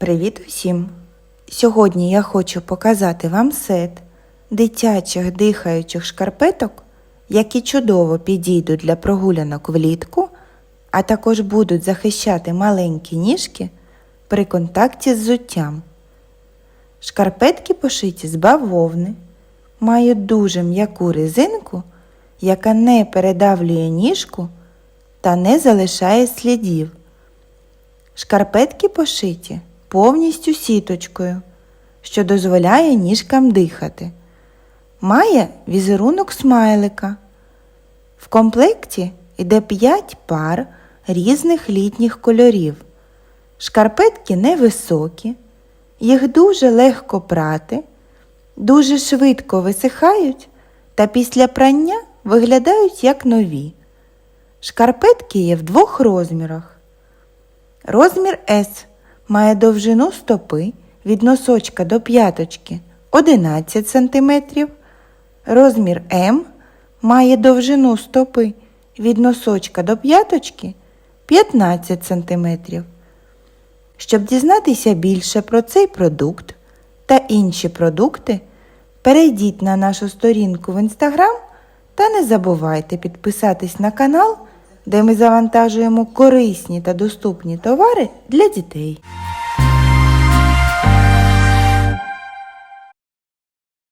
Привіт усім! Сьогодні я хочу показати вам сет дитячих дихаючих шкарпеток, які чудово підійдуть для прогулянок влітку, а також будуть захищати маленькі ніжки при контакті з зуттям. Шкарпетки пошиті з бавовни, мають дуже м'яку резинку, яка не передавлює ніжку та не залишає слідів. Шкарпетки пошиті повністю сіточкою, що дозволяє ніжкам дихати. Має візерунок смайлика. В комплекті йде 5 пар різних літніх кольорів. Шкарпетки невисокі, їх дуже легко прати, дуже швидко висихають та після прання виглядають як нові. Шкарпетки є в двох розмірах. Розмір S має довжину стопи від носочка до п'яточки 11 см. Розмір М має довжину стопи від носочка до п'яточки 15 см. Щоб дізнатися більше про цей продукт та інші продукти, перейдіть на нашу сторінку в інстаграм та не забувайте підписатись на канал, де ми завантажуємо корисні та доступні товари для дітей.